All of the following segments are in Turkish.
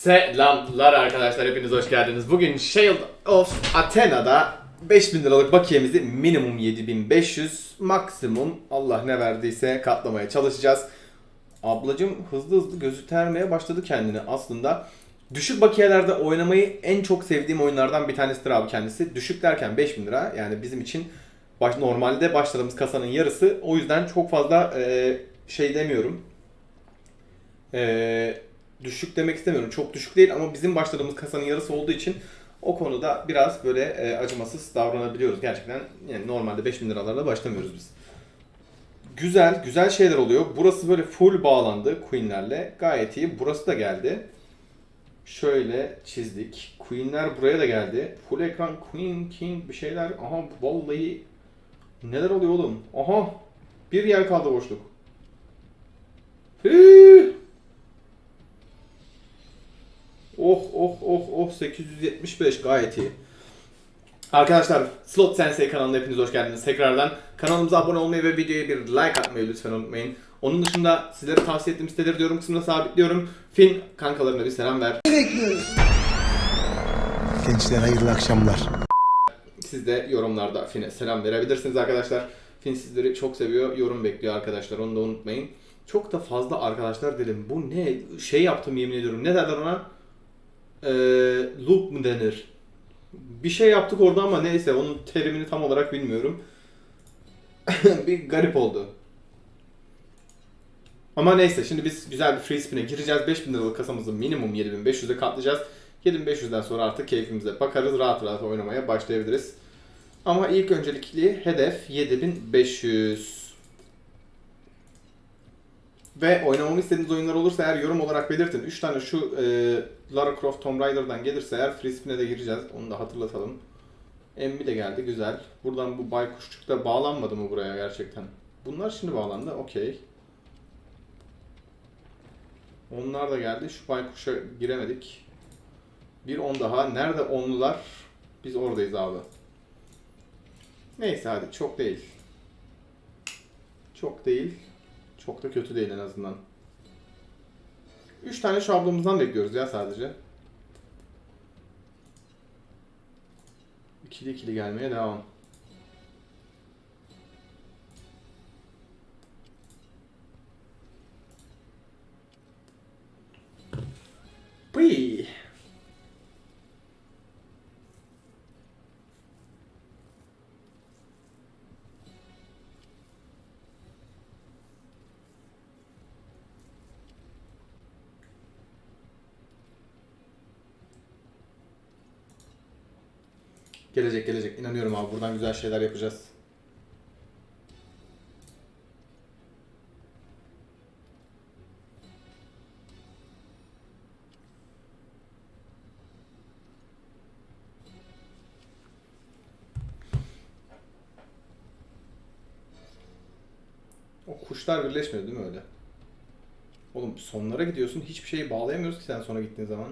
Selamlar arkadaşlar hepiniz hoş geldiniz. Bugün Shield of Athena'da 5000 liralık bakiyemizi minimum 7500 maksimum Allah ne verdiyse katlamaya çalışacağız. Ablacım hızlı hızlı göstermeye başladı kendini aslında. Düşük bakiyelerde oynamayı en çok sevdiğim oyunlardan bir tanesidir abi kendisi. Düşük derken 5000 lira yani bizim için baş, normalde başladığımız kasanın yarısı. O yüzden çok fazla e, şey demiyorum. E, düşük demek istemiyorum. Çok düşük değil ama bizim başladığımız kasanın yarısı olduğu için o konuda biraz böyle e, acımasız davranabiliyoruz. Gerçekten yani normalde 5000 liralarla başlamıyoruz biz. Güzel, güzel şeyler oluyor. Burası böyle full bağlandı Queen'lerle. Gayet iyi. Burası da geldi. Şöyle çizdik. Queen'ler buraya da geldi. Full ekran Queen, King bir şeyler. Aha vallahi neler oluyor oğlum? Aha bir yer kaldı boşluk. Hıı. Oh 875 gayet iyi. Arkadaşlar Slot Sensei kanalına hepiniz hoş geldiniz tekrardan. Kanalımıza abone olmayı ve videoya bir like atmayı lütfen unutmayın. Onun dışında sizlere tavsiye ettiğim siteleri yorum kısmına sabitliyorum. Fin kankalarına bir selam ver. Gençler hayırlı akşamlar. Siz de yorumlarda Fin'e selam verebilirsiniz arkadaşlar. Fin sizleri çok seviyor. Yorum bekliyor arkadaşlar. Onu da unutmayın. Çok da fazla arkadaşlar dedim. Bu ne? Şey yaptım yemin ediyorum. Ne derler ona? Ee, loop mu denir? Bir şey yaptık orada ama neyse onun terimini tam olarak bilmiyorum. bir garip oldu. Ama neyse şimdi biz güzel bir free spin'e gireceğiz. 5000 liralık kasamızı minimum 7500'e katlayacağız. 7500'den sonra artık keyfimize bakarız. Rahat rahat oynamaya başlayabiliriz. Ama ilk öncelikli hedef 7500. Ve oynamamı istediğiniz oyunlar olursa eğer yorum olarak belirtin. 3 tane şu e, Lara Croft Tomb Raider'dan gelirse eğer free de gireceğiz. Onu da hatırlatalım. Emmi de geldi güzel. Buradan bu baykuşçuk da bağlanmadı mı buraya gerçekten? Bunlar şimdi bağlandı okey. Onlar da geldi. Şu baykuşa giremedik. Bir on daha. Nerede onlular? Biz oradayız abi. Neyse hadi çok değil. Çok değil. Çok da kötü değil en azından. 3 tane şablonumuzdan bekliyoruz ya sadece. İkili ikili gelmeye devam. Gelecek gelecek. İnanıyorum abi buradan güzel şeyler yapacağız. O kuşlar birleşmiyor değil mi öyle? Oğlum sonlara gidiyorsun hiçbir şeyi bağlayamıyoruz ki sen sonra gittiğin zaman.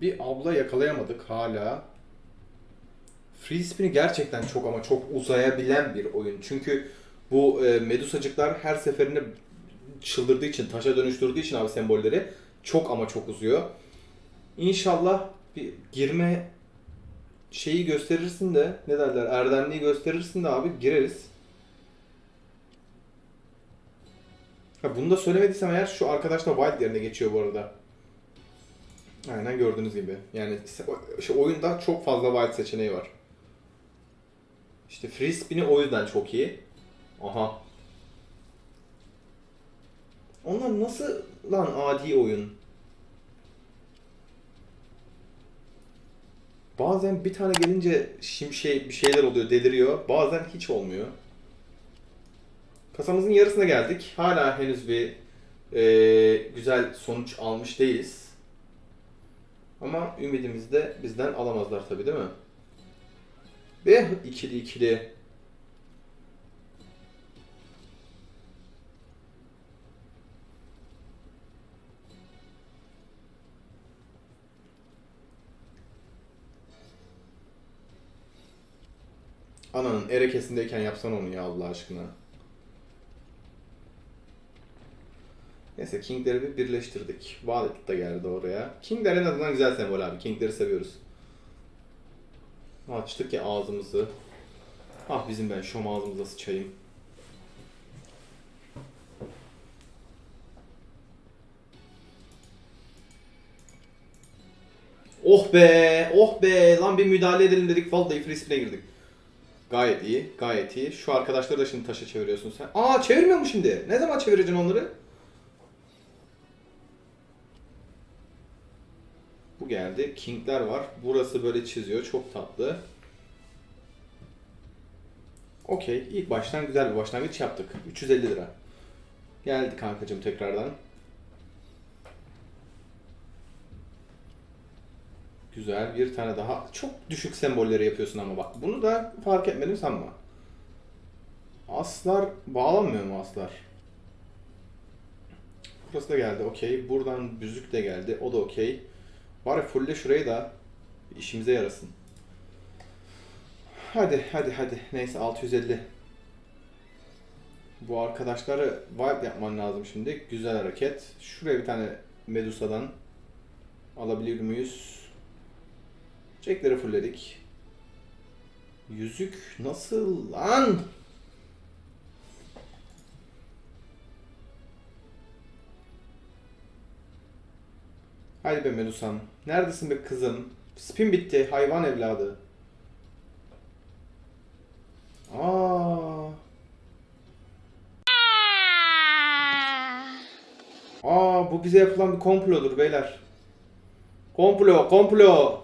Bir abla yakalayamadık hala. Free spin'i gerçekten çok ama çok uzayabilen bir oyun. Çünkü bu e, medusacıklar her seferinde çıldırdığı için, taşa dönüştürdüğü için abi sembolleri çok ama çok uzuyor. İnşallah bir girme şeyi gösterirsin de ne derler erdemliği gösterirsin de abi gireriz. Ha, bunu da söylemediysem eğer şu arkadaş da Wild yerine geçiyor bu arada. Aynen gördüğünüz gibi. Yani işte oyunda çok fazla wild seçeneği var. İşte free o yüzden çok iyi. Aha. Onlar nasıl lan adi oyun? Bazen bir tane gelince şimşek bir şeyler oluyor, deliriyor. Bazen hiç olmuyor. Kasamızın yarısına geldik. Hala henüz bir eee, güzel sonuç almış değiliz. Ama ümidimizi de bizden alamazlar tabii değil mi? Ve ikili ikili. Ananın erekesindeyken yapsan onu ya Allah aşkına. Neyse King'leri bir birleştirdik. Wallet da geldi oraya. King'ler en azından güzel sembol abi. King'leri seviyoruz. Açtık ya ağzımızı. Ah bizim ben şom ağzımıza sıçayım. Oh be, oh be. Lan bir müdahale edelim dedik. Vallahi free spin'e girdik. Gayet iyi, gayet iyi. Şu arkadaşları da şimdi taşa çeviriyorsun sen. Aa çevirmiyor mu şimdi? Ne zaman çevireceksin onları? Geldi. King'ler var. Burası böyle çiziyor. Çok tatlı. Okey. İlk baştan güzel bir başlangıç yaptık. 350 lira. Geldi kankacım tekrardan. Güzel. Bir tane daha. Çok düşük sembolleri yapıyorsun ama bak. Bunu da fark etmedim sanma. Aslar bağlanmıyor mu aslar? Burası da geldi. Okey. Buradan büzük de geldi. O da okey. Bari fulle şurayı da işimize yarasın. Hadi hadi hadi. Neyse 650. Bu arkadaşları wild yapman lazım şimdi. Güzel hareket. Şuraya bir tane Medusa'dan alabilir miyiz? Jack'leri fullledik. Yüzük nasıl lan? Hadi be Medusa'm. Neredesin be kızım? Spin bitti. Hayvan evladı. Aa. Aa bu bize yapılan bir komplodur beyler. Komplo, komplo.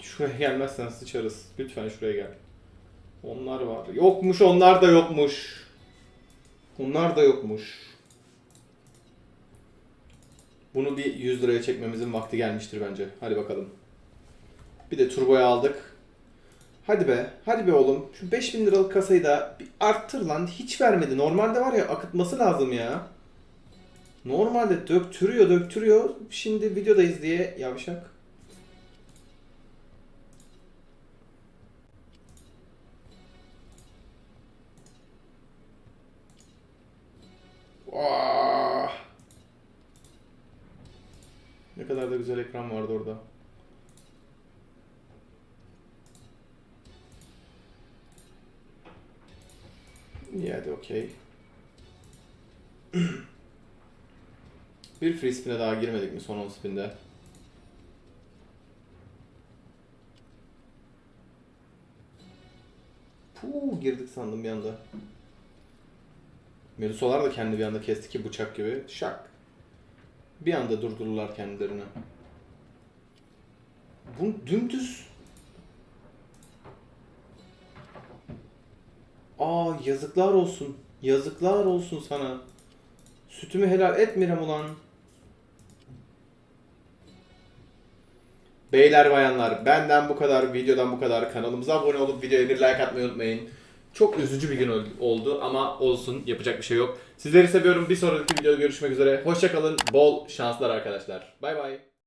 Şuraya gelmezsen sıçarız. Lütfen şuraya gel. Onlar var. Yokmuş, onlar da yokmuş. Onlar da yokmuş. Bunu bir 100 liraya çekmemizin vakti gelmiştir bence. Hadi bakalım. Bir de turboya aldık. Hadi be, hadi be oğlum. Şu 5000 liralık kasayı da bir arttır lan. Hiç vermedi. Normalde var ya akıtması lazım ya. Normalde döktürüyor, döktürüyor. Şimdi videodayız diye yavşak. Da güzel ekran vardı orada. İyi hadi okey. Bir free spin'e daha girmedik mi son 10 spin'de? Puh girdik sandım bir anda. Medusalar da kendi bir anda kesti ki bıçak gibi. Şak. Bir anda durdururlar kendilerini. Bu dümdüz. Aa yazıklar olsun. Yazıklar olsun sana. Sütümü helal etmirem ulan. Beyler bayanlar benden bu kadar videodan bu kadar kanalımıza abone olup videoya bir like atmayı unutmayın. Çok üzücü bir gün ol- oldu ama olsun yapacak bir şey yok. Sizleri seviyorum. Bir sonraki videoda görüşmek üzere. Hoşçakalın. Bol şanslar arkadaşlar. Bay bay.